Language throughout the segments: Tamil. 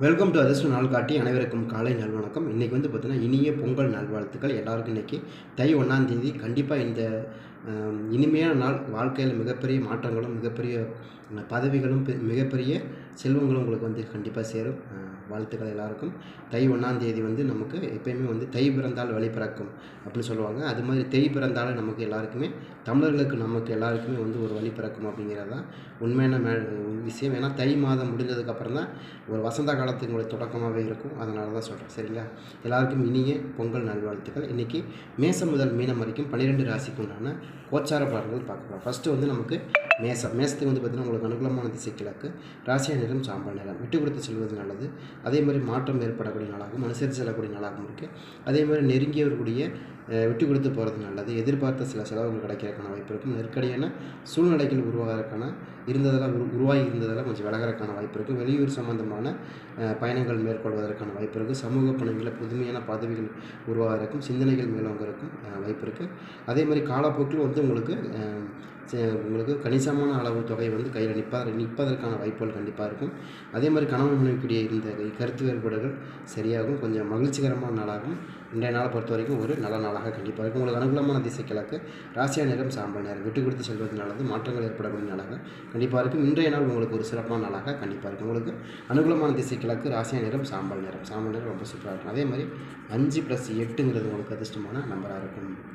வெல்கம் டு அதிர்ஷ்ட நாள் காட்டி அனைவருக்கும் காலை நல்வணக்கம். இன்றைக்கி வந்து பார்த்திங்கன்னா இனிய பொங்கல் நல்வாழ்த்துக்கள். எல்லாருக்கும் இன்றைக்கி தை ஒன்றாந்தேதி கண்டிப்பாக இந்த இனிமையான நாள் வாழ்க்கையில் மிகப்பெரிய மாற்றங்களும் மிகப்பெரிய பதவிகளும் பெ- மிகப்பெரிய செல்வங்களும் உங்களுக்கு வந்து கண்டிப்பாக சேரும். வாழ்த்துக்கள் எல்லாருக்கும். தை ஒன்றாந்தேதி வந்து நமக்கு எப்பயுமே வந்து தை பிறந்தால் வழி பிறக்கும் அப்படின்னு சொல்லுவாங்க. அது மாதிரி தை பிறந்தால் நமக்கு எல்லாருக்குமே தமிழர்களுக்கு நமக்கு எல்லாருக்குமே வந்து ஒரு வழி பிறக்கும் அப்படிங்கிறது தான் உண்மையான மே விஷயம். ஏன்னா தை மாதம் முடிஞ்சதுக்கப்புறம் தான் ஒரு வசந்த காலத்தினுடைய தொடக்கமாகவே இருக்கும். அதனால தான் சொல்கிறேன் சரிங்களா? எல்லாருக்கும் இனிய பொங்கல் நல்வாழ்த்துக்கள். இன்றைக்கி மேசம் முதல் மீனம் வரைக்கும் பன்னிரெண்டு ராசிக்கு உண்டான கோச்சார பலன்கள் பார்க்கலாம் ஃபஸ்ட்டு வந்து நமக்கு மேசம் மேசத்துக்கு வந்து பார்த்திங்கன்னா உங்களுக்கு அனுகூலமான திசை கிழக்கு ராசியா நிறம் சாம்பல் நிறம். விட்டு கொடுத்து செல்வது நல்லது. அதே மாதிரி மாற்றம் ஏற்படக்கூடிய நாளாகவும் அனுசரித்து செல்லக்கூடிய நாளாகவும் இருக்குது அதே மாதிரி நெருங்கியவர்களுடைய விட்டு கொடுத்து போகிறது நல்லது. எதிர்பார்த்த சில செலவுகள் கிடைக்கிறதுக்கான வாய்ப்பு இருக்கும் நெருக்கடியான சூழ்நிலைகள் உருவாகிறதுக்கான இருந்ததெல்லாம் உரு உருவாகி இருந்ததெல்லாம் கொஞ்சம் விலகிறதுக்கான வாய்ப்பு இருக்குது வெளியூர் சம்பந்தமான பயணங்கள் மேற்கொள்வதற்கான வாய்ப்பு இருக்குது சமூக பணிகளில் புதுமையான பதவிகள் உருவாகிறதுக்கும் சிந்தனைகள் மேலோங்கிறதுக்கும் வாய்ப்பு இருக்குது அதே மாதிரி காலப்போக்கில் வந்து உங்களுக்கு உங்களுக்கு கணிசமான அளவு தொகை வந்து கையில் நிற்பார் நிற்பதற்கான வாய்ப்புகள் கண்டிப்பாக இருக்கும். அதே மாதிரி கணவன் மனைவிக்குரிய இருந்த கருத்து வேறுபாடுகள் சரியாகும் கொஞ்சம் மகிழ்ச்சிகரமான நாளாகும். இன்றைய நாளை பொறுத்த வரைக்கும் ஒரு நல்ல நாளாக கண்டிப்பாக இருக்கும். உங்களுக்கு அனுகூலமான திசை கிழக்கு ராசியா நேரம் சாம்பல் நேரம். விட்டு கொடுத்து செல்வது நல்லது மாற்றங்கள் ஏற்படக்கூடிய நாளாக கண்டிப்பாக இருக்கும். இன்றைய நாள் உங்களுக்கு ஒரு சிறப்பான நாளாக கண்டிப்பாக இருக்கும். உங்களுக்கு அனுகூலமான திசை கிழக்கு ராசியா நேரம் சாம்பல் நேரம். சாம்பல் நேரம் ரொம்ப சூப்பராக இருக்கும். அதே மாதிரி அஞ்சு ப்ளஸ் எட்டுங்கிறது உங்களுக்கு அதிர்ஷ்டமான நம்பராக இருக்கும்.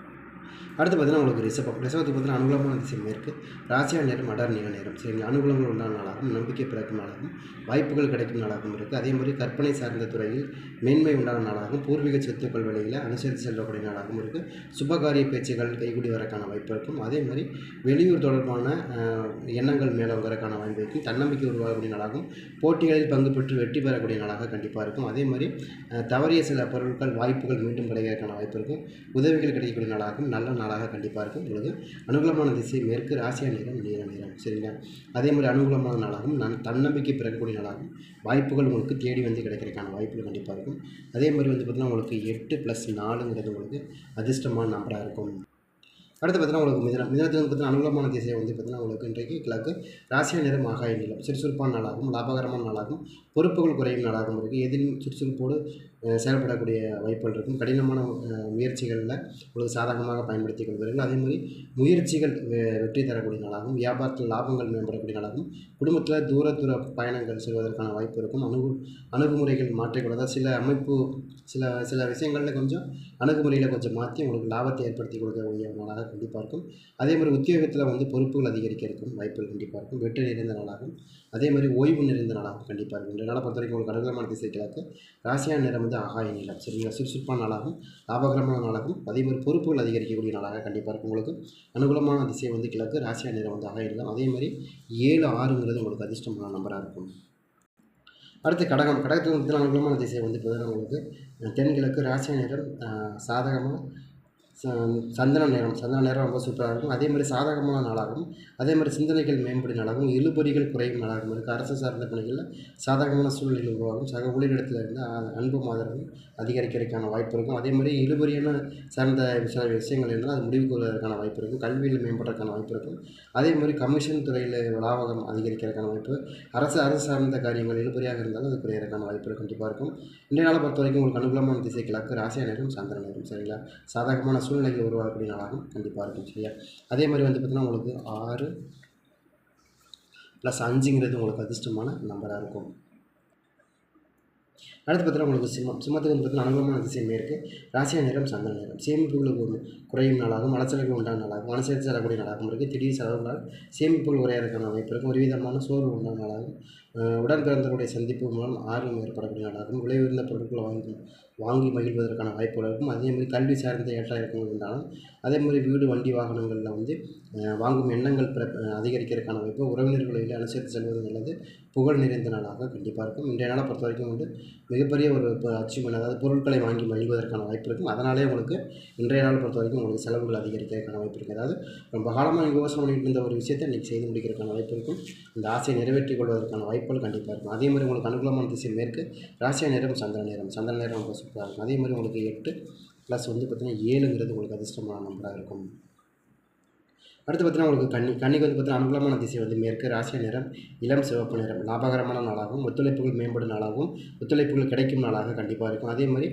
அடுத்து பார்த்தீங்கன்னா உங்களுக்கு ரிசபம் ரிசபத்துக்கு பார்த்தீங்கன்னா அனுகூலமான திசை மேற்கு ராசியா நேரம் அடர் நீல நேரம். சரிங்களா அனுகூலங்கள் உண்டான நாளாகவும் நம்பிக்கை பிறக்கும் நாளாகவும் வாய்ப்புகள் கிடைக்கும் நாளாகவும் இருக்குது அதே மாதிரி கற்பனை சார்ந்த துறையில் மேன்மை உண்டான நாளாகவும் பூர்வீக சொத்துக்கள் வழியில் அனுசரித்து செல்லக்கூடிய நாளாகவும் இருக்குது சுபகாரிய பேச்சுகள் கைகூடி வரக்கான வாய்ப்பு இருக்கும். அதே மாதிரி வெளியூர் தொடர்பான எண்ணங்கள் எண்ணங்கள் வரக்கான வாய்ப்பு இருக்கும். தன்னம்பிக்கை உருவாகக்கூடிய நாளாகவும் போட்டிகளில் பங்கு பெற்று வெற்றி பெறக்கூடிய நாளாக கண்டிப்பாக இருக்கும். அதே மாதிரி தவறிய சில பொருட்கள் வாய்ப்புகள் மீண்டும் கிடைக்கிறதுக்கான வாய்ப்பு இருக்கும் உதவிகள் கிடைக்கக்கூடிய நாளாகவும் நல்ல நாளாக கண்டிப்பாக இருக்கும். உங்களுக்கு அனுகூலமான திசை மேற்கு ராசியா நேரம் நீல நிறம் சரிங்களா? அதே மாதிரி அனுகூலமான நாளாகவும் நான் தன்னம்பிக்கை பிறக்கக்கூடிய நாளாகவும் வாய்ப்புகள் உங்களுக்கு தேடி வந்து கிடைக்கிறதுக்கான வாய்ப்புகள் கண்டிப்பாக இருக்கும். அதே மாதிரி வந்து பார்த்திங்கன்னா உங்களுக்கு எட்டு ப்ளஸ் நாலுங்கிறது உங்களுக்கு அதிர்ஷ்டமான நம்பராக இருக்கும். அடுத்து பார்த்தீங்கன்னா உங்களுக்கு மிதனம் மிதனத்தில் வந்து பார்த்தீங்கன்னா அனுகூலமான திசை வந்து பார்த்தீங்கன்னா உங்களுக்கு இன்றைக்கு கிழக்கு ராசியா நிறம் ஆகாய நிலம். சுறுசுறுப்பான நாளாகவும் லாபகரமான நாளாகவும் பொறுப்புகள் குறையும் நாளாகவும் இருக்குது எதிலும் சுறுசுறுப்போடு செயல்படக்கூடிய வாய்ப்புகள் இருக்கும். கடினமான முயற்சிகளில் உங்களுக்கு சாதகமாக பயன்படுத்திக் கொள்வீர்கள். அதே மாதிரி முயற்சிகள் வெற்றி தரக்கூடிய நாளாகவும் வியாபாரத்தில் லாபங்கள் மேம்படக்கூடிய நாளாகவும் குடும்பத்தில் தூர தூர பயணங்கள் செல்வதற்கான வாய்ப்பு இருக்கும். அணுகு அணுகுமுறைகள் மாற்றிக்கொள்ளதால் சில அமைப்பு சில சில விஷயங்களில் கொஞ்சம் அணுகுமுறையில் கொஞ்சம் மாற்றி உங்களுக்கு லாபத்தை ஏற்படுத்தி கொடுக்கக்கூடிய நாளாக கண்டிப்பாக இருக்கும். அதே மாதிரி உத்தியோகத்தில் வந்து பொறுப்புகள் அதிகரிக்க இருக்கும் வாய்ப்புகள் கண்டிப்பாக இருக்கும். வெற்றி நிறைந்த நாளாகும் அதே மாதிரி ஓய்வு நிறைந்த நாளாகும் கண்டிப்பாக இருக்கும். ரெண்டு நாளை பொறுத்த வரைக்கும் உங்களுக்கு அனுகூலமான திசை கிழக்கு. ராசியான நிறம் வந்து ஆகாய நிலம் சரிங்களா? சுறுசுறுப்பான நாளாகும் லாபகரமான நாளாகும் அதே மாதிரி பொறுப்புகள் அதிகரிக்கக்கூடிய நாளாக கண்டிப்பாக இருக்கும் உங்களுக்கு. அனுகூலமான திசை வந்து கிழக்கு. ராசியான நிறம் வந்து ஆகாய நிலம் அதே மாதிரி ஏழு ஆறுங்கிறது உங்களுக்கு அதிர்ஷ்டமான நம்பராக இருக்கும். அடுத்து கடகம். கடகத்துக்கு வந்து திசை வந்து பார்த்தீங்கன்னா உங்களுக்கு தென்கிழக்கு ராசி நேரம் சாதகமாக சந்தன நேரம் சந்தன நேரம் ரொம்ப சூப்பராக இருக்கும். அதே மாதிரி சாதகமான நாளாகவும் அதே மாதிரி சிந்தனைகள் மேம்படும் நாளாகவும் இழுபறிகள் குறையும் நாளாகவும் இருக்குது அரசு சார்ந்த பணிகளில் சாதகமான சூழ்நிலைகள் உருவாகும். சக ஊழியரிடத்தில் இருந்து அன்பும் அன்பு ஆதரவும் அதிகரிக்கிறதுக்கான வாய்ப்பு இருக்கும். அதே மாதிரி இழுபறியான சார்ந்த சில விஷயங்கள் இருந்தால் அது முடிவு கொள்வதற்கான வாய்ப்பு இருக்கும். கல்வியில் மேம்படுறதுக்கான வாய்ப்பு இருக்கும். அதே மாதிரி கமிஷன் துறையில் லாபகம் அதிகரிக்கிறதுக்கான வாய்ப்பு. அரசு அரசு சார்ந்த காரியங்கள் இழுபறியாக இருந்தாலும் அது குறையிறதுக்கான வாய்ப்பு கண்டிப்பாக இருக்கும். இன்றைய நாளை பொறுத்த வரைக்கும் உங்களுக்கு அனுகூலமான திசை கிழக்கு ராசியா நேரம் சந்திர நேரம் சரிங்களா? சாதகமான சூழ்நிலைகள் உருவாகக்கூடிய நாளாகவும் கண்டிப்பாக இருக்கும் சரியா? அதே மாதிரி வந்து பார்த்திங்கன்னா உங்களுக்கு ஆறு ப்ளஸ் அஞ்சுங்கிறது உங்களுக்கு அதிர்ஷ்டமான நம்பராக இருக்கும். அடுத்து பார்த்தீங்கன்னா உங்களுக்கு சிம்மம். சிம்மத்துக்கு வந்து பார்த்தீங்கன்னா அனுகூலமான இருக்குது மேற்கு ராசியா நேரம் சந்தன நேரம். சேமிப்புகளுக்கு ஒரு குறையும் நாளாகும் அலைச்சல்கள் உண்டான நாளாகும் அனுசரித்து செல்லக்கூடிய நாளாகவும் இருக்குது திடீர் செலவுகளால் சேமிப்புகள் உரையாதற்கான வாய்ப்பு இருக்கும். ஒரு விதமான சோர்வு உண்டான நாளாகும். அஹ் உடன் பிறந்தவருடைய சந்திப்பு மூலம் ஆர்வம் ஏற்படக்கூடிய நாளாகவும் விலை உயர்ந்த பொருட்களை வாங்கி வாங்கி மகிழ்வதற்கான வாய்ப்புகள் இருக்கும். அதே மாதிரி கல்வி சார்ந்த ஏற்ற இறக்கங்கள் உண்டாலும் அதே மாதிரி வீடு வண்டி வாகனங்களில் வந்து வாங்கும் எண்ணங்கள் பிற அதிகரிக்கிறதுக்கான வாய்ப்பு. உறவினர்களில் அனுசரித்து செல்வது நல்லது. புகழ் நிறைந்த நாளாக கண்டிப்பாக இருக்கும். இன்றைய நாளை பொறுத்த வரைக்கும் வந்து மிகப்பெரிய ஒரு அச்சீவ்மெண்ட் அதாவது பொருட்களை வாங்கி மகிழ்வதற்கான வாய்ப்பு இருக்கும். அதனாலே உங்களுக்கு இன்றைய நாள் பொறுத்த வரைக்கும் உங்களுக்கு செலவுகள் அதிகரிக்கிறதுக்கான வாய்ப்பு இருக்குது. அதாவது ரொம்ப காலமாக நீங்கள் யோசனை பண்ணிட்டு இருந்த ஒரு விஷயத்தை இன்றைக்கி செய்து முடிக்கிறதுக்கான வாய்ப்பு இருக்கும். அந்த ஆசையை நிறைவேற்றிக் கொள்வதற்கான வாய்ப்புகள் கண்டிப்பாக இருக்கும். அதே மாதிரி உங்களுக்கு அனுகூலமான திசை மேற்கு ராசியா நேரம் சந்திர நேரம். சந்திர நேரம் ரொம்ப சூப்பராக இருக்கும். அதே மாதிரி உங்களுக்கு எட்டு ப்ளஸ் வந்து பார்த்திங்கன்னா ஏழுங்கிறது உங்களுக்கு அதிர்ஷ்டமான நம்பராக இருக்கும். அடுத்து பார்த்தீங்கன்னா உங்களுக்கு கன்னி கன்னிக்கு வந்து பார்த்தீங்கன்னா அனுகூலமான திசை வந்து மேற்கு ராசிய நிறம் இளம் சிவப்பு நிறம். லாபகரமான நாளாகவும் ஒத்துழைப்புகள் மேம்படும் நாளாகவும் ஒத்துழைப்புகள் கிடைக்கும் நாளாக கண்டிப்பாக இருக்கும். அதே மாதிரி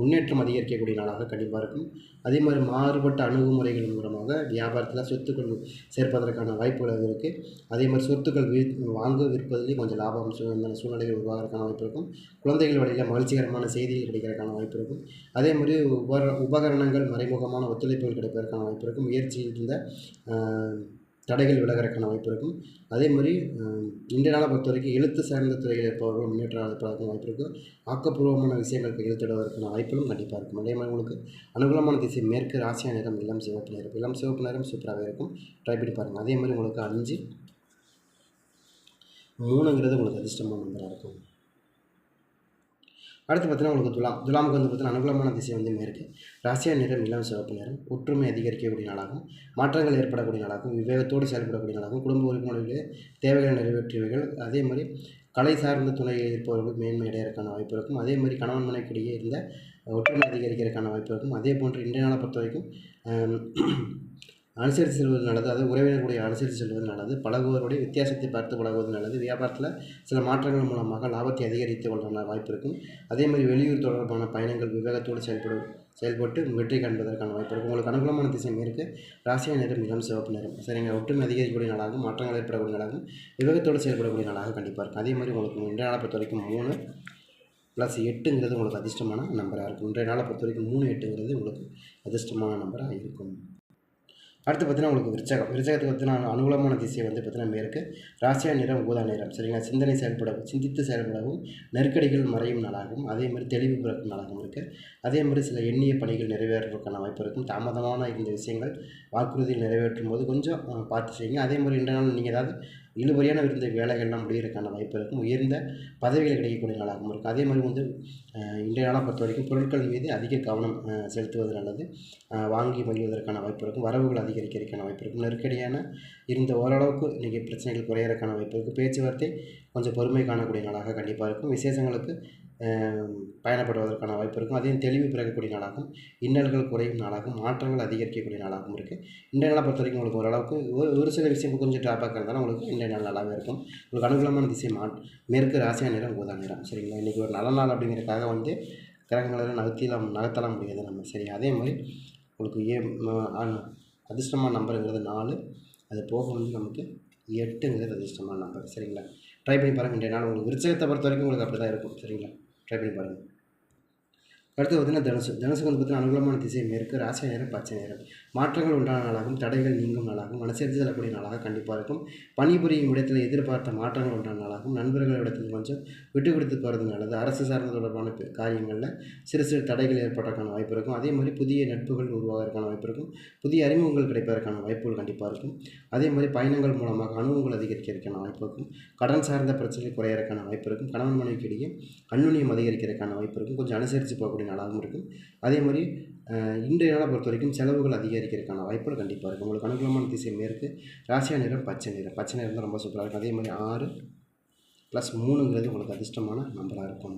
முன்னேற்றம் அதிகரிக்கக்கூடிய நாளாக கண்டிப்பாக இருக்கும். அதே மாதிரி மாறுபட்ட அணுகுமுறைகள் மூலமாக வியாபாரத்தில் சொத்துக்கள் சேர்ப்பதற்கான வாய்ப்புகள் இருக்குது அதே மாதிரி சொத்துக்கள் வி வாங்க விற்பதிலேயும் கொஞ்சம் லாபம் சூழ்நிலைகள் உருவாகிறதுக்கான வாய்ப்பு இருக்கும். குழந்தைகள் வழியில் மகிழ்ச்சிகரமான செய்திகள் கிடைக்கிறதுக்கான வாய்ப்பு இருக்கும். அதே மாதிரி உபர உபகரணங்கள் மறைமுகமான ஒத்துழைப்புகள் கிடைப்பதற்கான வாய்ப்பு இருக்கும். முயற்சியில் இருந்த தடைகள் விலகிறக்கான வாய்ப்பு இருக்கும். அதே மாதிரி ஆஹ், இன்றைய நாளை பொறுத்த வரைக்கும் எழுத்து சார்ந்த துறையில் இருப்பவர்கள் முன்னேற்றம் அடைப்பதற்கான வாய்ப்பு இருக்கும். ஆக்கப்பூர்வமான விஷயங்களுக்கு எழுத்திடுவதற்கான வாய்ப்புகளும் கண்டிப்பாக இருக்கும். அதே மாதிரி உங்களுக்கு அனுகூலமான திசை மேற்கு ராசியா நிறம் இளம் சிவப்பு நிறம். இளம் சிவப்பு நிறம் சூப்பராகவே இருக்கும். ட்ரை பண்ணி பாருங்கள் அதே மாதிரி உங்களுக்கு அஞ்சு மூணுங்கிறது உங்களுக்கு அதிர்ஷ்டமான நம்பராக இருக்கும். அடுத்து பார்த்தீங்கன்னா உங்களுக்கு துலாம். துலாமுக்கு வந்து பார்த்தீங்கன்னா அனுகூலமான திசை வந்து மேற்கு ராசியா நிறம் இளம் சிவப்பு நிறம் ஒற்றுமை அதிகரிக்கக்கூடிய நாளாகும். மாற்றங்கள் ஏற்படக்கூடிய நாளாகும். விவேகத்தோடு செயல்படக்கூடிய நாளாகும். குடும்ப உறுப்பினர்களுடைய தேவைகளை நிறைவேற்றியவைகள். அதே மாதிரி கலை சார்ந்த துணை இருப்பவர்கள் மேன்மை அடையறதுக்கான வாய்ப்பு இருக்கும். அதே மாதிரி கணவன் மனைக்கிடையே இருந்த ஒற்றுமை அதிகரிக்கிறதுக்கான வாய்ப்பு இருக்கும். அதே போன்று இன்றைய நாளை பொறுத்த வரைக்கும் அனுசரித்து செல்வது நல்லது அதாவது உறவினர்களுடைய அனுசரித்து செல்வது நல்லது பழகுவருடைய வித்தியாசத்தை பார்த்து பழகுவது நல்லது. வியாபாரத்தில் சில மாற்றங்கள் மூலமாக லாபத்தை அதிகரித்து கொள்ள வாய்ப்பு இருக்கும். அதே மாதிரி வெளியூர் தொடர்பான பயணங்கள் விவேகத்தோடு செயல்படும் செயல்பட்டு வெற்றி காண்பதற்கான வாய்ப்பு இருக்கும். உங்களுக்கு அனுகூலமான திசை மேற்கு ராசியா நிறம் இளம் சிவப்பு நிறம். சரிங்க ஒற்றுமை அதிகரிக்கக்கூடிய நாளாகவும் மாற்றங்கள் ஏற்படக்கூடிய நாளாகவும் விவேகத்தோடு செயல்படக்கூடிய நாளாக கண்டிப்பாக இருக்கும். அதே மாதிரி உங்களுக்கு இன்றைய நாளை பொறுத்த வரைக்கும் மூணு ப்ளஸ் எட்டுங்கிறது உங்களுக்கு அதிர்ஷ்டமான நம்பராக இருக்கும். இன்றைய நாளை பொறுத்த வரைக்கும் மூணு எட்டுங்கிறது உங்களுக்கு அதிர்ஷ்டமான நம்பராக இருக்கும். அடுத்து பார்த்தீங்கன்னா உங்களுக்கு விருச்சகம். விருச்சகத்துக்கு பார்த்தீங்கன்னா அனுகூலமான திசை வந்து பார்த்தீங்கன்னா மேற்கு ராசியா நிறம் ஊதா நிறம். சரிங்களா? சிந்தனை செயல்படவும் சிந்தித்து செயல்படவும் நெருக்கடிகள் மறையும் நாளாகவும் அதே மாதிரி தெளிவு பிறக்கும் நாளாகவும் இருக்குது அதே மாதிரி சில எண்ணிய பணிகள் நிறைவேறுவதற்கான வாய்ப்பு இருக்கும் தாமதமான இந்த விஷயங்கள் வாக்குறுதியில் நிறைவேற்றும் போது கொஞ்சம் பார்த்து செய்யுங்க. அதே மாதிரி இன்றைய நாள் நீங்கள் ஏதாவது இழுபறியான இருந்த வேலைகள்லாம் முடியறதுக்கான வாய்ப்பு இருக்கும். உயர்ந்த பதவிகள் கிடைக்கக்கூடிய நாளாகவும் இருக்கும். அதே மாதிரி வந்து இன்றைய நாளாக பொறுத்த வரைக்கும் பொருட்கள் மீது அதிக கவனம் செலுத்துவது நல்லது. வாங்கி மகிழ்வதற்கான வாய்ப்பு இருக்கும். வரவுகள் அதிகரிக்கிறதுக்கான வாய்ப்பு இருக்கும். நெருக்கடியான இருந்த ஓரளவுக்கு இன்றைக்கி பிரச்சனைகள் குறையிறதுக்கான வாய்ப்பு இருக்குது பேச்சுவார்த்தை கொஞ்சம் பொறுமை காணக்கூடிய நாளாக கண்டிப்பாக இருக்கும். விசேஷங்களுக்கு பயணப்படுவதற்கான வாய்ப்பு இருக்கும். அதையும் தெளிவு பிறக்கக்கூடிய நாளாகும். இன்னல்கள் குறையும் நாளாகும். மாற்றங்கள் அதிகரிக்கக்கூடிய நாளாகவும் இருக்குது இன்றைய நாளை பொறுத்த வரைக்கும் உங்களுக்கு ஓரளவுக்கு ஒரு ஒரு சில விஷயம் கொஞ்சம் ட்ராபேக் இருந்தாலும் உங்களுக்கு இன்றைய நாள் நல்லாவே இருக்கும். உங்களுக்கு அனுகூலமான திசை மா மேற்கு ராசியா நிறம் ஊதா நிறம். சரிங்களா? இன்றைக்கி ஒரு நல்ல நாள் அப்படிங்கிறதுக்காக வந்து கிரகங்களெல்லாம் நகர்த்திலாம் நகர்த்தலாம் முடியாது நம்ம. சரி அதே மாதிரி உங்களுக்கு ஏ அதிர்ஷ்டமான நம்பருங்கிறது நாலு. அது போக வந்து நமக்கு எட்டுங்கிறது அதிர்ஷ்டமான நம்பர் சரிங்களா? ட்ரை பண்ணி பாருங்கள் இன்றைய நாள் உங்களுக்கு விருச்சகத்தை பொறுத்த வரைக்கும் உங்களுக்கு அப்படி தான் இருக்கும். சரிங்களா? ட்ரை பண்ணி பாருங்கள் அடுத்து பார்த்தீங்கன்னா தனுசு. தனுசுக்கு வந்து பார்த்தீங்கன்னா அனுகூலமான திசை மேற்கு ராசி நேரம் பச்சை நேரம். மாற்றங்கள் உண்டான நாளாகவும் தடைகள் நீங்கும் நாளாகவும் மனசெடுத்து செல்லக்கூடிய நாளாக கண்டிப்பாக இருக்கும். பணிபுரியும் இடத்தில் எதிர்பார்த்த மாற்றங்கள் உண்டான நாளாகவும் நண்பர்கள் இடத்தில் கொஞ்சம் விட்டு கொடுத்து போகிறது நல்லது. அரசு சார்ந்த தொடர்பான காரியங்களில் சிறு சிறு தடைகள் ஏற்படுறதுக்கான வாய்ப்பு இருக்கும். அதே மாதிரி புதிய நட்புகள் உருவாகிறதுக்கான வாய்ப்பு இருக்கும். புதிய அறிமுகங்கள் கிடைப்பதற்கான வாய்ப்புகள் கண்டிப்பாக இருக்கும். அதே மாதிரி பயணங்கள் மூலமாக அனுபவங்கள் அதிகரிக்கிறதுக்கான வாய்ப்பு இருக்கும். கடன் சார்ந்த பிரச்சனைகள் குறையறதுக்கான வாய்ப்பு இருக்கும். கணவன் மனைவிக்கு இடையே அந்நுண்ணியம் அதிகரிக்கிறதுக்கான வாய்ப்பு இருக்கும். கொஞ்சம் அனுசரித்து போகக்கூடிய நாளாகவும் இருக்கும் அதே மாதிரி இன்றைய நாளை பொறுத்த வரைக்கும் செலவுகள் அதிகரிக்கிறதுக்கான வாய்ப்புகள் கண்டிப்பாக இருக்கும் உங்களுக்கு அனுகூலமான திசை மேற்கு ராசியா நிறம் பச்சை நிறம். பச்சை நிறம் தான் ரொம்ப சூப்பராக இருக்கும். அதே மாதிரி ஆறு ப்ளஸ் மூணுங்கிறது உங்களுக்கு அதிர்ஷ்டமான நம்பராக இருக்கும்.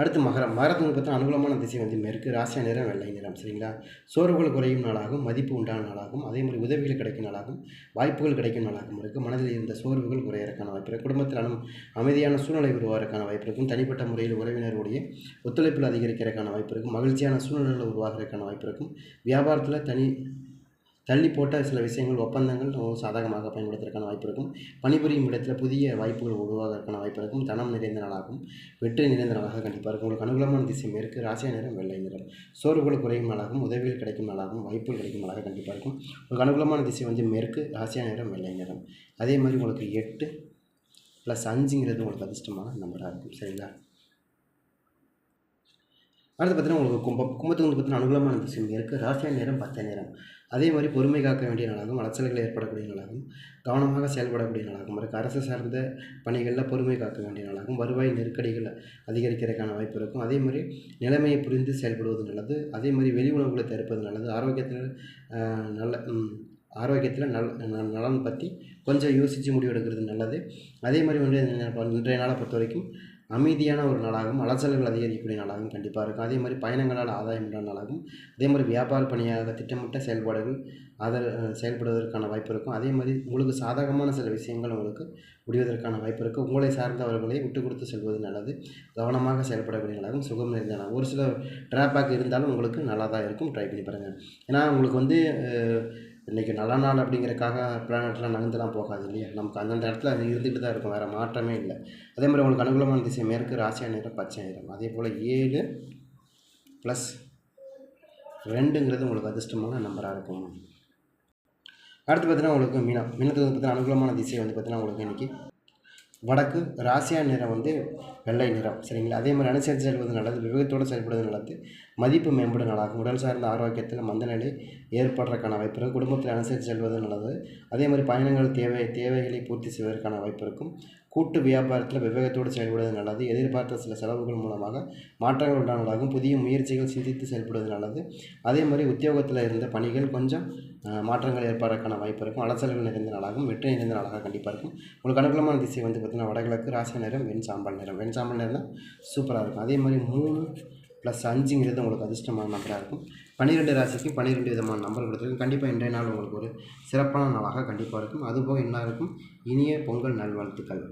அடுத்து மகரம். மகரத்துக்கு பார்த்தா அனுகூலமான திசை வந்து மேற்கு ராசியா நிறம் வெள்ளை நிறம் சரிங்களா? சோர்வுகள் குறையும் நாளாகும் மதிப்பு உண்டான நாளாகும் அதே மாதிரி உதவிகள் கிடைக்கும் நாளாகும் வாய்ப்புகள் கிடைக்கும் நாளாகவும் இருக்குது மனதில் இருந்த சோர்வுகள் குறையறக்கான வாய்ப்பு இருக்குது குடும்பத்தில் அமைதியான சூழ்நிலை உருவாகிறதுக்கான வாய்ப்பு இருக்கும். தனிப்பட்ட முறையில் உறவினருடைய ஒத்துழைப்பில் அதிகரிக்கிறதுக்கான வாய்ப்பு இருக்கும். மகிழ்ச்சியான சூழ்நிலைகள் உருவாகிறதுக்கான வாய்ப்பு இருக்கும். வியாபாரத்தில் தனி தள்ளி போட்ட சில விஷயங்கள் ஒப்பந்தங்கள் ரொம்ப சாதகமாக பயன்படுத்துறதுக்கான வாய்ப்பு இருக்கும். பணிபுரியும் இடத்துல புதிய வாய்ப்புகள் உருவாகிறதுக்கான வாய்ப்பு இருக்கும். தனம் நிறைந்த நாளாகும். வெற்றி நிறைந்த நாளாக கண்டிப்பாக இருக்கும். உங்களுக்கு அனுகூலமான திசை மேற்கு ராசிய நிறம் வெள்ளை நிறம். சோர்வுகள் குறையும் நாளாகும். உதவிகள் கிடைக்கும் நாளாகும். வாய்ப்புகள் கிடைக்கும் நாளாக கண்டிப்பாக இருக்கும். உங்களுக்கு அனுகூலமான திசை வந்து மேற்கு ராசியா நிறம் வெள்ளை நிறம். அதே மாதிரி உங்களுக்கு எட்டு ப்ளஸ் அஞ்சுங்கிறது உங்களுக்கு அதிர்ஷ்டமான நம்பராக இருக்கும். சரிங்களா? அடுத்து பார்த்தீங்கன்னா உங்களுக்கு கும்பம் கும்பத்துக்கு வந்து பார்த்தீங்கன்னா அனுகூலமான திசை மேற்கு ராசியா நேரம் பத்த நேரம். அதே மாதிரி பொறுமை காக்க வேண்டிய நாளாகவும் அலைச்சல்கள் ஏற்படக்கூடிய நாளாகவும் கவனமாக செயல்படக்கூடிய நாளாகவும் இருக்குது அரசு சார்ந்த பணிகளில் பொறுமை காக்க வேண்டிய நாளாகவும் வருவாய் நெருக்கடிகள் அதிகரிக்கிறதுக்கான வாய்ப்பு இருக்கும். அதே மாதிரி நிலைமையை புரிந்து செயல்படுவது நல்லது. அதே மாதிரி வெளி உணவுகளை தடுப்பது நல்லது. ஆரோக்கியத்தில் நல்ல ஆரோக்கியத்தில் நல் ந- நலன் பற்றி கொஞ்சம் யோசித்து முடிவெடுக்கிறது நல்லது. அதே மாதிரி வந்து இன்றைய நாளை பொறுத்த வரைக்கும் அமைதியான ஒரு நாளாகவும் அலசல்கள் அதிகரிக்கக்கூடிய நாளாகவும் கண்டிப்பாக இருக்கும். அதே மாதிரி பயணங்களால் ஆதாயம் உண்டான நாளாகவும் அதே மாதிரி வியாபார பணியாக திட்டமிட்ட செயல்பாடுகள் ஆதர செயல்படுவதற்கான வாய்ப்பு இருக்கும். அதே மாதிரி உங்களுக்கு சாதகமான சில விஷயங்கள் உங்களுக்கு முடிவதற்கான வாய்ப்பு இருக்குது உங்களை சார்ந்தவர்களை விட்டு கொடுத்து செல்வது நல்லது. கவனமாக செயல்படக்கூடிய நாளாகவும் சுகம் நிறைந்த நாள் ஒரு சில ட்ராபேக் இருந்தாலும் உங்களுக்கு நல்லா தான் இருக்கும். ட்ரை பண்ணி பாருங்கள் ஏன்னா உங்களுக்கு வந்து இன்றைக்கி நல்ல நாள் அப்படிங்கிறக்காக பிளானட்லாம் நகர்ந்துலாம் போகாது இல்லையா? நமக்கு அந்தந்த இடத்துல அது இருந்துகிட்டு தான் இருக்கும் வேறு மாற்றமே இல்லை. அதே மாதிரி உங்களுக்கு அனுகூலமான திசை மேற்கு ராசியா நேரம் பச்சை நேரம் அதே போல் ஏழு ப்ளஸ் ரெண்டுங்கிறது உங்களுக்கு அதிர்ஷ்டமான நம்பராக இருக்கும். அடுத்து பார்த்தீங்கன்னா உங்களுக்கு மீனம். மீனத்துக்கு வந்து பார்த்தீங்கன்னா அனுகூலமான திசை வந்து பார்த்தீங்கன்னா உங்களுக்கு இன்றைக்கி வடக்கு ராசியா நிறம் வந்து வெள்ளை நிறம் சரிங்களா? அதே மாதிரி அனுசரித்து செல்வது நல்லது விவேகத்தோடு செயல்படுவது நல்லது. மதிப்பு மேம்படு நல்லாகும் உடல் சார்ந்த ஆரோக்கியத்தில் மந்தநிலை ஏற்படுறதுக்கான வாய்ப்பு இருக்கும். குடும்பத்தில் அனுசரித்து செல்வது நல்லது. அதே மாதிரி பயணங்கள் தேவை தேவைகளை பூர்த்தி செய்வதற்கான வாய்ப்பு இருக்கும். கூட்டு வியாபாரத்தில் விவேகத்தோடு செயல்படுவது நல்லது. எதிர்பார்த்த சில செலவுகள் மூலமாக மாற்றங்கள் உண்டானதாகும் புதிய முயற்சிகள் சிந்தித்து செயல்படுவது நல்லது. அதே மாதிரி உத்தியோகத்தில் இருந்த பணிகள் கொஞ்சம் மாற்றங்கள் ஏற்படுறதுக்கான வாய்ப்பு இருக்கும். அலசல்கள் நிறைந்த நாளாகவும் வெற்றி நிறைந்த நாளாக கண்டிப்பாக இருக்கும். உங்களுக்கு அனுகூலமான திசை வந்து பார்த்திங்கன்னா வடகிழக்கு ராசி நேரம் வெண் சாம்பல் நேரம். வெண் சாம்பல் நிறம் சூப்பராக இருக்கும். அதே மாதிரி மூணு ப்ளஸ் அஞ்சுங்கிறது உங்களுக்கு அதிர்ஷ்டமான நம்பராக இருக்கும். பன்னிரெண்டு ராசிக்கு பன்னிரெண்டு விதமான நம்பர் கொடுத்துருக்கும் கண்டிப்பாக இன்றைய நாள் உங்களுக்கு ஒரு சிறப்பான நாளாக கண்டிப்பாக இருக்கும். அதுபோக என்ன இருக்கும்? இனிய பொங்கல் நல்வாழ்த்துக்கள்.